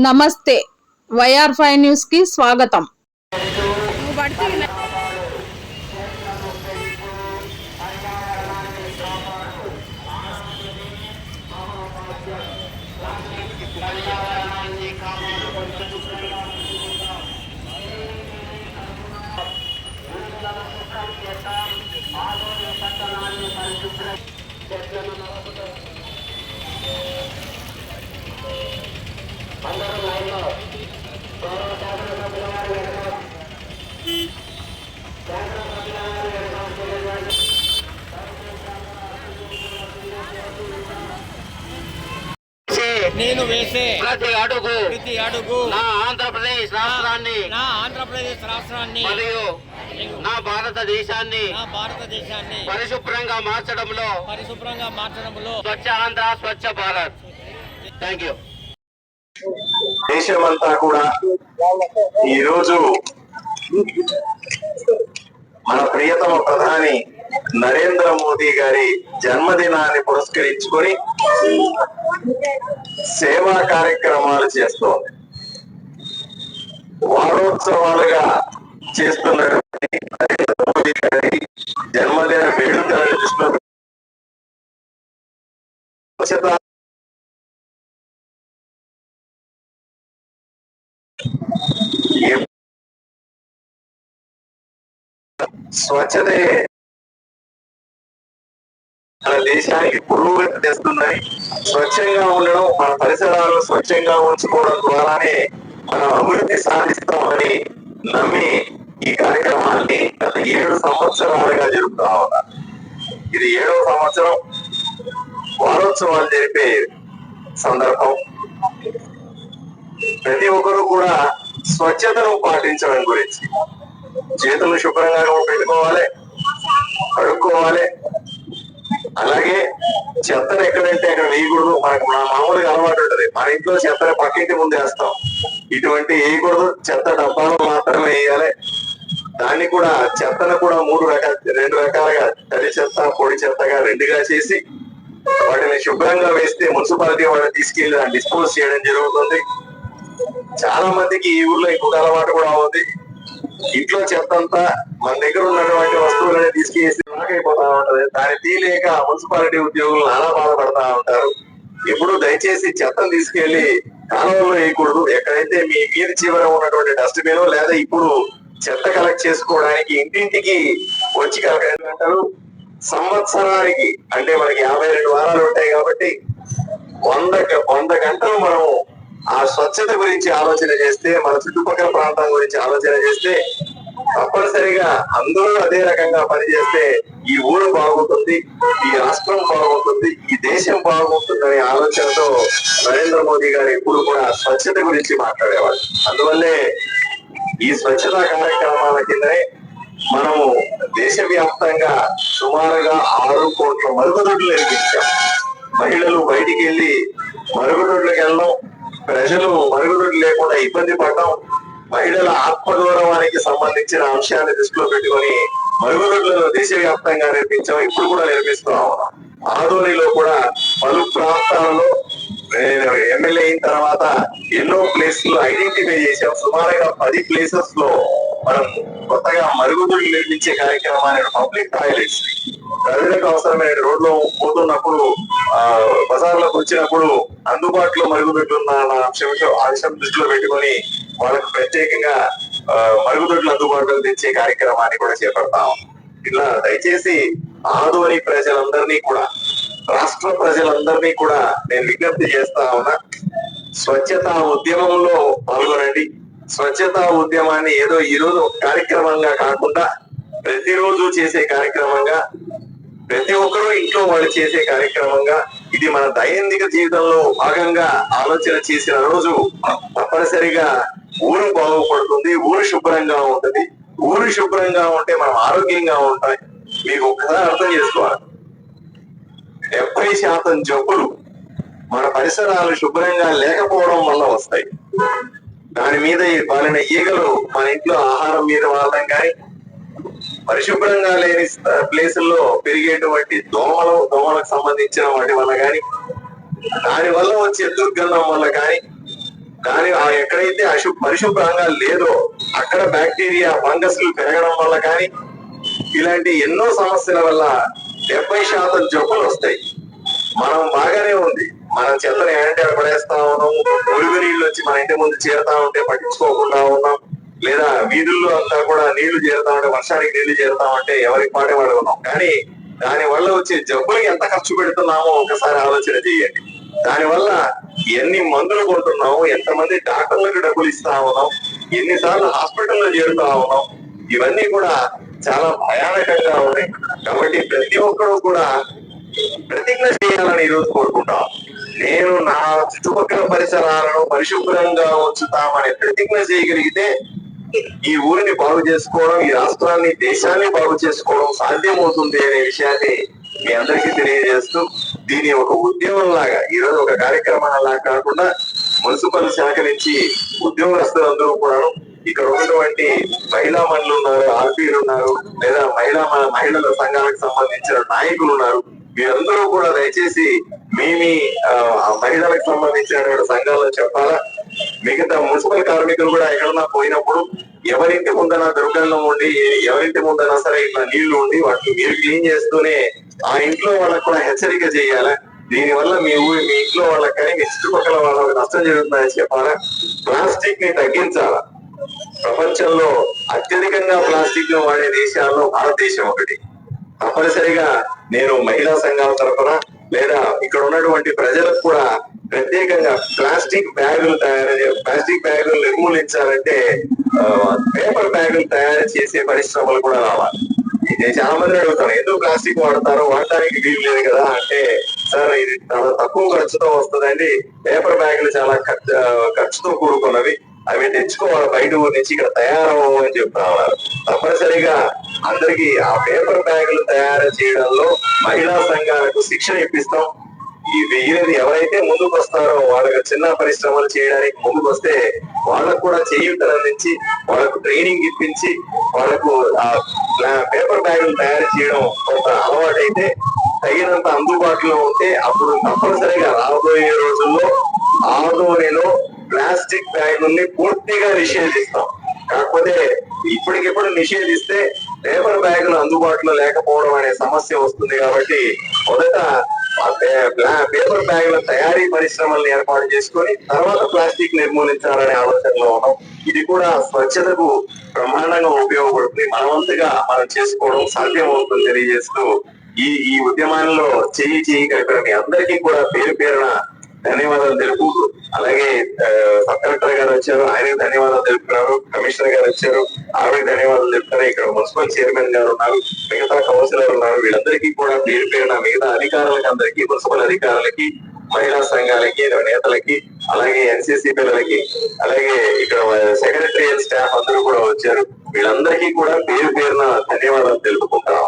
నమస్తే YR five news కి స్వాగతం నువ్వు నేను వేసే ప్రతి అడుగు ప్రతి అడుగు నా ఆంధ్రప్రదేశ్ రాష్ట్రాన్ని నా ఆంధ్రప్రదేశ్ రాష్ట్రాన్ని మరియు నా భారతదేశాన్ని నా భారతదేశాన్ని పరిశుభ్రంగా మార్చడంలో పరిశుభ్రంగా మార్చడంలో స్వచ్ఛ ఆంధ్ర స్వచ్ఛ భారత్. థ్యాంక్ యూ దేశమంతా కూడా ఈరోజు మన ప్రియతమ ప్రధాని నరేంద్ర మోదీ గారి జన్మదినాన్ని పురస్కరించుకొని సేవా కార్యక్రమాలు చేస్తోంది. వారోత్సవాలుగా చేస్తున్నటువంటి నరేంద్ర మోదీ గారి జన్మదిన వేడుకలను దృష్టిలో స్వచ్ఛతే మన దేశానికి పురుగులు తెస్తున్నాయి. స్వచ్ఛంగా ఉండడం మన పరిసరాలను స్వచ్ఛంగా ఉంచుకోవడం ద్వారానే మనం అభివృద్ధి సాధిస్తామని నమ్మి ఈ కార్యక్రమాన్ని గత ఏడు సంవత్సరాలుగా జరుపుతా ఉన్నా. ఇది ఏడవ సంవత్సరం వారోత్సవాలు జరిపే సందర్భం. ప్రతి ఒక్కరూ కూడా స్వచ్ఛతను పాటించడం గురించి. చేతులు శుభ్రంగా పెట్టుకోవాలి కడుక్కోవాలి. అలాగే చెత్తను ఎక్కడంటే అక్కడ వేయకూడదు. మనకు మన మామూలుగా అలవాటు ఉంటది. మన ఇంట్లో చెత్తని పక్కింటి ముందు వేస్తాం. ఇటువంటి వేయకూడదు. చెత్త డబ్బాలో మాత్రమే వేయాలి. దాన్ని కూడా చెత్తను కూడా మూడు రకాల రెండు రకాలుగా తడి చెత్త పొడి చెత్తగా రెండుగా చేసి వాటిని శుభ్రంగా వేస్తే మున్సిపాలిటీ వాళ్ళని తీసుకెళ్ళి దాన్ని డిస్పోజ్ చేయడం జరుగుతుంది. చాలా మందికి ఈ ఊర్లో ఇంకొక అలవాటు కూడా ఉంది. ఇంట్లో చెత్తంతా మన దగ్గర ఉన్నటువంటి వస్తువులని తీసుకేసి అయిపోతా ఉంటది. దాన్ని తీయలేక మున్సిపాలిటీ ఉద్యోగులు నానా బాధపడతా ఉంటారు. ఇప్పుడు దయచేసి చెత్తను తీసుకెళ్ళి కాలువలో వేయకూడదు. ఎక్కడైతే మీ వీధి చివర ఉన్నటువంటి డస్ట్బిన్ లేదా ఇప్పుడు చెత్త కలెక్ట్ చేసుకోవడానికి ఇంటింటికి వచ్చి కలెక్ట్ అంటారు సంవత్సరానికి అంటే మనకి యాభై రెండు వారాలు ఉంటాయి కాబట్టి వంద వంద గంటలు మనము ఆ స్వచ్ఛత గురించి ఆలోచన చేస్తే మన చుట్టుపక్కల ప్రాంతం గురించి ఆలోచన చేస్తే తప్పనిసరిగా అందరూ అదే రకంగా పనిచేస్తే ఈ ఊరు బాగుంటుంది ఈ రాష్ట్రం బాగుంటుంది ఈ దేశం బాగుంటుంది అనే ఆలోచనతో నరేంద్ర మోదీ గారు ఎప్పుడు కూడా స్వచ్ఛత గురించి మాట్లాడేవారు. అందువల్లే ఈ స్వచ్ఛతా కార్యక్రమాల కిందనే మనము దేశవ్యాప్తంగా సుమారుగా ఆరు కోట్ల మరుగుదొడ్లు నిర్మించాం. మహిళలు బయటికి వెళ్ళి మరుగుదొడ్లకు వెళ్ళడం ప్రజలు మరుగుదొడ్లు లేకుండా ఇబ్బంది పడడం మహిళల ఆత్మగౌరవానికి సంబంధించిన అంశాన్ని దృష్టిలో పెట్టుకొని మరుగుదొడ్లను దేశవ్యాప్తంగా నిర్మించాం ఇప్పుడు కూడా నిర్మిస్తున్నాం ఆదోనిలో కూడా పలు ప్రాంతాలలో ఎమ్మెల్యే అయిన తర్వాత ఎన్నో ప్లేస్లు ఐడెంటిఫై చేసాం సుమారుగా పది ప్లేసెస్లో మనం కొత్తగా మరుగుదొడ్లు నిర్మించే కార్యక్రమాన్ని పబ్లిక్ టాయిలెట్స్ ప్రజలకు అవసరమైన రోడ్లో పోతున్నప్పుడు ఆ బజార్లోకి వచ్చినప్పుడు అందుబాటులో మరుగుదొడ్లు ఉన్న అన్న అంశం అంశం దృష్టిలో పెట్టుకొని వాళ్ళకు ప్రత్యేకంగా ఆ, మరుగుదొడ్లు అందుబాటులో తెచ్చే కార్యక్రమాన్ని కూడా చేపడతాం ఇలా దయచేసి ఆదోని ప్రజలందరినీ కూడా రాష్ట్ర ప్రజలందరినీ కూడా నేను విజ్ఞప్తి చేస్తా ఉన్నా స్వచ్ఛత ఉద్యమంలో పాల్గొనండి. స్వచ్ఛతా ఉద్యమాన్ని ఏదో ఈ రోజు కార్యక్రమంగా కాకుండా ప్రతిరోజు చేసే కార్యక్రమంగా ప్రతి ఒక్కరూ ఇంట్లో వాళ్ళు చేసే కార్యక్రమంగా ఇది మన దైనందిక జీవితంలో భాగంగా ఆలోచన చేసిన రోజు తప్పనిసరిగా ఊరు బాగుపడుతుంది ఊరు శుభ్రంగా ఉంటుంది. ఊరు శుభ్రంగా ఉంటే మనం ఆరోగ్యంగా ఉంటాయి మీకు ఒక్కసారి అర్థం చేసుకోవాలి. డెబ్బై శాతం జబ్బులు మన పరిసరాలు శుభ్రంగా లేకపోవడం వల్ల వస్తాయి. దాని మీద పాలిన ఈగలు మన ఇంట్లో ఆహారం మీద వాడడం కానీ పరిశుభ్రంగా లేని ప్లేసుల్లో పెరిగేటువంటి దోమలు దోమలకు సంబంధించిన వాటి వల్ల కానీ దాని వల్ల వచ్చే దుర్గంధం వల్ల కానీ దాని ఆ ఎక్కడైతే అశు పరిశుభ్రంగా లేదో అక్కడ బ్యాక్టీరియా ఫంగస్లు పెరగడం వల్ల కానీ ఇలాంటి ఎన్నో సమస్యల వల్ల డెబ్బై శాతం జబ్బులు వస్తాయి. మనం బాగానే ఉంది. మనం చెత్తను ఏంటంటే పడేస్తా ఉన్నాం మురుగు నీళ్ళు వచ్చి మన ఇంటి ముందు చేరుతా ఉంటే పట్టించుకోకుండా ఉన్నాం లేదా వీధుల్లో అంతా కూడా నీళ్ళు చేరుతా ఉంటే వర్షానికి నీళ్ళు చేరుతా ఉంటే ఎవరికి పాటే వాళ్ళు ఉన్నాం కానీ దాని వల్ల వచ్చే జబ్బులకి ఎంత ఖర్చు పెడుతున్నామో ఒకసారి ఆలోచన చేయండి. దానివల్ల ఎన్ని మందులు కొంటున్నాము ఎంతమంది డాక్టర్లకు డబ్బులు ఇస్తా ఉన్నాం ఎన్నిసార్లు హాస్పిటల్లో చేరుతా ఉన్నాం ఇవన్నీ కూడా చాలా భయానకంగా ఉన్నాయి. కాబట్టి ప్రతి ఒక్కరూ కూడా ప్రతిజ్ఞ చేయాలని ఈరోజు కోరుకుంటాం. నేను నా చుట్టుపక్కల పరిసరాలను పరిశుభ్రంగా ఉంచుతామని ప్రతిజ్ఞ చేయగలిగితే ఈ ఊరిని బాగు చేసుకోవడం ఈ రాష్ట్రాన్ని దేశాన్ని బాగు చేసుకోవడం సాధ్యమవుతుంది అనే విషయాన్ని మీ అందరికీ తెలియజేస్తూ దీని ఒక ఉద్యమం లాగా ఈ రోజు ఒక కార్యక్రమం లాగా కాకుండా మున్సిపల్ శాఖ నుంచి ఉద్యోగస్తులందరూ కూడా ఇక్కడ ఉన్నటువంటి మహిళా మనులు ఉన్నారు ఆర్పీలు ఉన్నారు లేదా మహిళా మహిళల సంఘాలకు సంబంధించిన నాయకులు ఉన్నారు. మీరందరూ కూడా దయచేసి మీ మీ మహిళలకు సంబంధించిన సంఘాల్లో చెప్పాలా? మిగతా మున్సిపల్ కార్మికులు కూడా ఎక్కడన్నా పోయినప్పుడు ఎవరింటి ముందన దుర్గంధం ఉండి ఎవరింటి ముందన సరే ఇట్లా నీళ్ళు ఉండి వాటిని మీరు క్లీన్ చేస్తూనే ఆ ఇంట్లో వాళ్ళకు కూడా హెచ్చరిక చేయాలా? దీని వల్ల మీ ఊరి మీ ఇంట్లో వాళ్ళకి కానీ మీ చుట్టుపక్కల వాళ్ళకి నష్టం జరుగుతుందని చెప్పాలా? ప్లాస్టిక్ని తగ్గించాలా? ప్రపంచంలో అత్యధికంగా ప్లాస్టిక్ను వాడే దేశాల్లో భారతదేశం ఒకటి. తప్పనిసరిగా నేను మహిళా సంఘాల తరఫున లేదా ఇక్కడ ఉన్నటువంటి ప్రజలకు కూడా ప్రత్యేకంగా ప్లాస్టిక్ బ్యాగులు తయారు ప్లాస్టిక్ బ్యాగులు నిర్మూలించాలంటే పేపర్ బ్యాగులు తయారు చేసే పరిశ్రమలు కూడా రావాలి. నేను చాలా మంది అడుగుతాను ఎందుకు ప్లాస్టిక్ వాడతారో? వాడటానికి వీలు లేదు కదా? అంటే సార్ ఇది చాలా తక్కువ ఖర్చుతో వస్తుందండి. పేపర్ బ్యాగులు చాలా ఖర్చు ఖర్చుతో కూడుకున్నవి. అవి తెచ్చుకోవాలి బయట ఊరి నుంచి ఇక్కడ తయారవ్వవు చెప్తా ఉన్నారు తప్పనిసరిగా అందరికి ఆ పేపర్ బ్యాగులు తయారు చేయడంలో మహిళా సంఘాలకు శిక్షణ ఇప్పిస్తాం. ఈ వెయ్యినది ఎవరైతే ముందుకు వస్తారో వాళ్ళకి చిన్న పరిశ్రమలు చేయడానికి ముందుకు వస్తే వాళ్ళకు కూడా చేయూతలు అందించి వాళ్ళకు ట్రైనింగ్ ఇప్పించి వాళ్ళకు ఆ ప్లా- పేపర్ బ్యాగులు తయారు చేయడం కొంత అలవాటైతే తగినంత అందుబాటులో ఉంటే అప్పుడు తప్పనిసరిగా రాబోయే రోజుల్లో ఆదోనిలో ప్లాస్టిక్ బ్యాగుల్ని పూర్తిగా నిషేధిస్తాం. కాకపోతే ఇప్పటికిప్పుడు నిషేధిస్తే పేపర్ బ్యాగులు అందుబాటులో లేకపోవడం అనే సమస్య వస్తుంది కాబట్టి మొదట పేపర్ బ్యాగుల తయారీ పరిశ్రమల్ని ఏర్పాటు చేసుకొని తర్వాత ప్లాస్టిక్ నిర్మూలించాలనే ఆలోచనలో ఉన్నాం. ఇది కూడా స్వచ్ఛతకు బ్రహ్మాండంగా ఉపయోగపడుతుంది. మనవంతుగా మనం చేసుకోవడం సాధ్యం అవుతుంది తెలియజేస్తూ ఈ ఈ ఉద్యమాల్లో చేయి చేయి కలిపిన మీ అందరికీ కూడా పేరు పేరున ధన్యవాదాలు తెలుపుతూ అలాగే సబ్ కలెక్టర్ గారు వచ్చారు ఆయనకు ధన్యవాదాలు తెలుపుతున్నారు కమిషనర్ గారు వచ్చారు ఆవిడకి ధన్యవాదాలు తెలుపుతారు ఇక్కడ మున్సిపల్ చైర్మన్ గారు ఉన్నారు మిగతా కౌన్సిలర్ ఉన్నారు వీళ్ళందరికీ కూడా పేరు పేరున మిగతా అధికారులకి అందరికీ మున్సిపల్ అధికారులకి మహిళా సంఘాలకి నేతలకి అలాగే ఎన్సీసీ పిల్లలకి అలాగే ఇక్కడ సెక్రటరీ స్టాఫ్ అందరూ కూడా వచ్చారు. వీళ్ళందరికీ కూడా పేరు పేరున ధన్యవాదాలు తెలుపుకుంటాం